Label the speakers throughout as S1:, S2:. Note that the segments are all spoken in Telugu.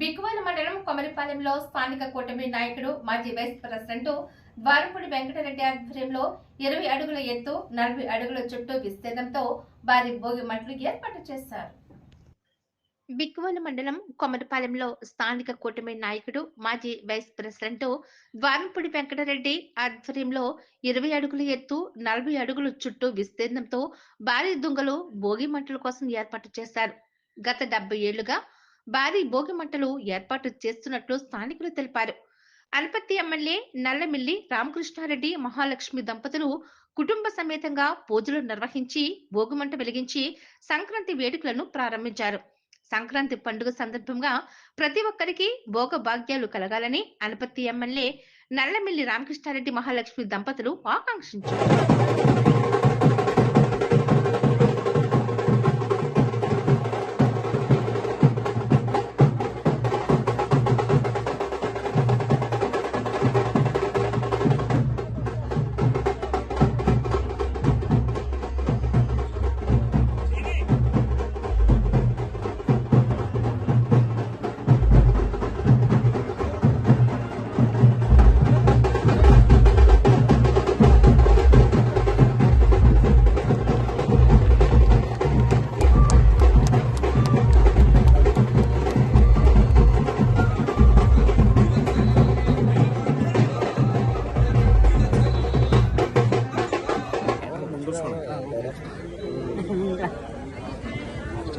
S1: బిక్కువల మండలం కొమరిపాలెంలో స్థానిక కూటమి నాయకుడు మాజీ వైస్ ప్రెసిడెంట్ ద్వారంపూడి వెంకటరెడ్డి ఆధ్వర్యంలో ఇరవై అడుగుల ఎత్తు నలభై అడుగుల చుట్టూ విస్తీర్ణంతో భారీ భోగి మంటలు ఏర్పాటు చేశారు. బిక్కువల మండలం కొమరపాలెంలో స్థానిక కూటమి నాయకుడు మాజీ వైస్ ప్రెసిడెంట్ ద్వారంపూడి వెంకటరెడ్డి ఆధ్వర్యంలో ఇరవై అడుగుల ఎత్తు నలభై అడుగుల చుట్టూ విస్తీర్ణంతో భారీ దుంగలు భోగి మంటల కోసం ఏర్పాటు చేశారు. గత డెబ్బై ఏళ్ళుగా భారీ భోగి మంటలు ఏర్పాటు చేస్తున్నట్లు స్థానికులు తెలిపారు. అల్పత్తి ఎమ్మెల్యే నల్లమిల్లి రామకృష్ణారెడ్డి మహాలక్ష్మి దంపతులు కుటుంబ సమేతంగా పూజలు నిర్వహించి భోగిమంట వెలిగించి సంక్రాంతి వేడుకలను ప్రారంభించారు. సంక్రాంతి పండుగ సందర్భంగా ప్రతి ఒక్కరికి భోగ భాగ్యాలు కలగాలని అనపత్తి ఎమ్మెల్యే నల్లమిల్లి రామకృష్ణారెడ్డి మహాలక్ష్మి దంపతులు ఆకాంక్షించారు.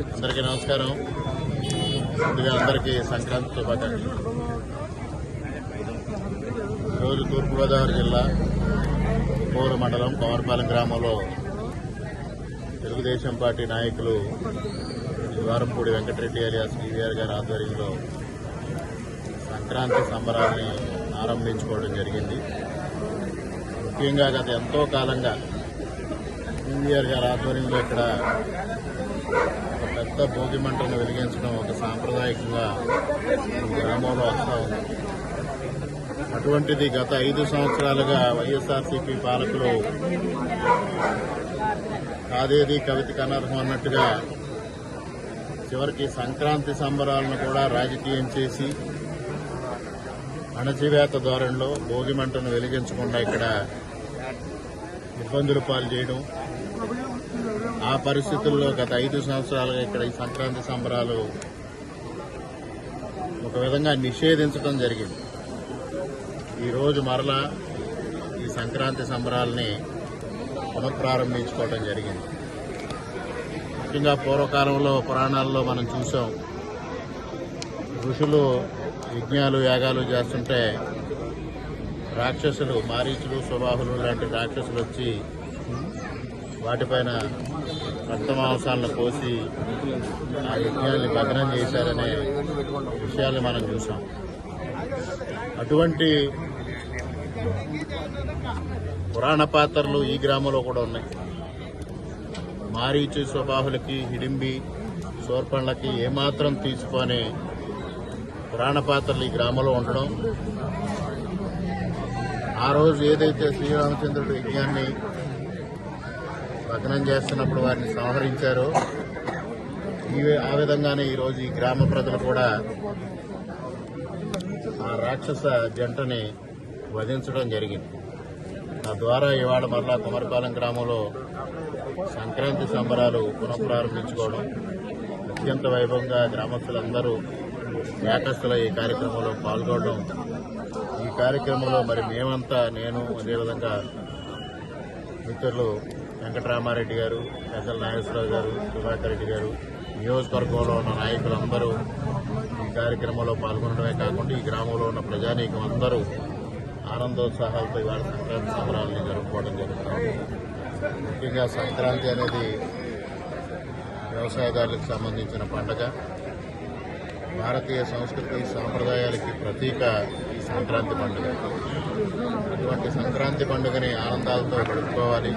S2: అందరికీ నమస్కారం. ముందుగా అందరికీ సంక్రాంతి శుభాకాంక్షలు. ఈరోజు తూర్పుగోదావరి జిల్లా కోరు మండలం పవర్పాలెం గ్రామంలో తెలుగుదేశం పార్టీ నాయకులు ద్వారంపూడి వెంకటరెడ్డి అలియాస్ టీవీఆర్ గారి ఆధ్వర్యంలో సంక్రాంతి సంబరాన్ని ఆరంభించుకోవడం జరిగింది. ముఖ్యంగా గత ఎంతో కాలంగా టీవీఆర్ గారి ఆధ్వర్యంలో ఇక్కడ పెద్ద భోగి మంటలను వెలిగించడం ఒక సాంప్రదాయకంగా గ్రామంలో వస్తూ ఉంది. అటువంటిది గత ఐదు సంవత్సరాలుగా వైఎస్ఆర్సీపీ పాలకులు కాదేది కవితకు అనర్హం అన్నట్టుగా చివరికి సంక్రాంతి సంబరాలను కూడా రాజకీయం చేసి అణచివేత ధోరణిలో భోగి మంటను వెలిగించకుండా ఇక్కడ ఇబ్బందులు పాలు చేయడం ఆ పరిస్థితుల్లో గత ఐదు సంవత్సరాలుగా ఇక్కడ ఈ సంక్రాంతి సంబరాలు ఒక విధంగా నిషేధించడం జరిగింది. ఈరోజు మరలా ఈ సంక్రాంతి సంబరాలని పునఃప్రారంభించుకోవడం జరిగింది. ముఖ్యంగా పూర్వకాలంలో పురాణాల్లో మనం చూసాం ఋషులు యజ్ఞాలు యాగాలు చేస్తుంటే రాక్షసులు మారీచులు సుబాహులు లాంటి రాక్షసులు వచ్చి వాటిపైన రక్తమాంసాలను పోసి ఆ యజ్ఞాన్ని భగ్నం చేశారనే విషయాన్ని మనం చూసాం. అటువంటి పురాణ పాత్రలు ఈ గ్రామంలో కూడా ఉన్నాయి. మారీచు స్వభావులకి హిడింబి సోర్పండ్లకి ఏమాత్రం తీసుకొని పురాణ పాత్రలు ఈ గ్రామంలో ఉండడం. ఆ రోజు ఏదైతే శ్రీరామచంద్రుడు యజ్ఞాన్ని భగ్నం చేస్తున్నప్పుడు వారిని సంహరించారో. ఈ ఆ విధంగానే ఈరోజు ఈ గ్రామ ప్రజలు కూడా ఆ రాక్షస జంటని వధించడం జరిగింది. తద్వారా ఇవాళ మరలా కుమరపాలెం గ్రామంలో సంక్రాంతి సంబరాలు పునఃప్రారంభించుకోవడం అత్యంత వైభవంగా గ్రామస్తులందరూ ఏకస్తుల ఈ కార్యక్రమంలో పాల్గొనడం ఈ కార్యక్రమంలో మరి మేమంతా నేను అదేవిధంగా మిత్రులు వెంకటరామారెడ్డి గారు పెద్దల నాగేశ్వరరావు గారు సుధాకర్ రెడ్డి గారు నియోజకవర్గంలో ఉన్న నాయకులందరూ ఈ కార్యక్రమంలో పాల్గొనడమే కాకుండా ఈ గ్రామంలో ఉన్న ప్రజానీకం అందరూ ఆనందోత్సాహాలతో ఇవాళ సంక్రాంతి సంబరాలని జరుపుకోవడం జరుగుతుంది. ముఖ్యంగా సంక్రాంతి అనేది వ్యవసాయదారులకు సంబంధించిన పండుగ. భారతీయ సంస్కృతి సాంప్రదాయాలకి ప్రతీక సంక్రాంతి పండుగ. అటువంటి సంక్రాంతి పండుగని ఆనందాలతో గడుపుకోవాలి.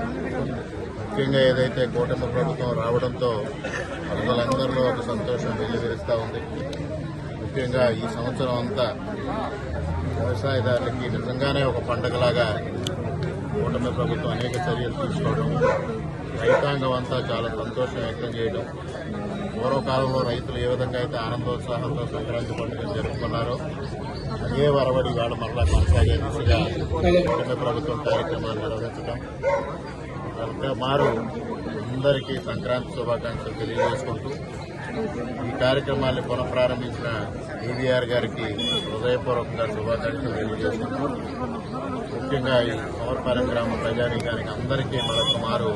S2: ముఖ్యంగా ఏదైతే కూటమి ప్రభుత్వం రావడంతో ప్రజలందరిలో ఒక సంతోషం వెల్లివిరుస్తూ ఉంది. ముఖ్యంగా ఈ సంవత్సరం అంతా వ్యవసాయదారులకి నిజంగానే ఒక పండగలాగా కూటమి ప్రభుత్వం అనేక చర్యలు తీసుకోవడం రైతాంగం అంతా చాలా సంతోషం వ్యక్తం చేయడం పూర్వకాలంలో రైతులు ఏ విధంగా అయితే ఆనందోత్సాహంతో సంక్రాంతి పండుగను జరుపుకున్నారో అదే వరవడి వేళ మరలా కొనసాగే దిశగా కేంద్ర ప్రభుత్వం కార్యక్రమాలు నిర్వహించడం. మారు అందరికీ సంక్రాంతి శుభాకాంక్షలు తెలియజేసుకుంటూ ఈ కార్యక్రమాన్ని పునఃప్రారంభించిన ఈవీఆర్ గారికి హృదయపూర్వకంగా శుభాకాంక్షలు తెలియజేసుకుంటూ ముఖ్యంగా ఈ సమర్పాలెం గ్రామ ప్రజానీకానికి అందరికీ మరొక మారు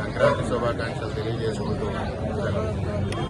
S2: సంక్రాంతి శుభాకాంక్షలు తెలియజేసుకుంటూ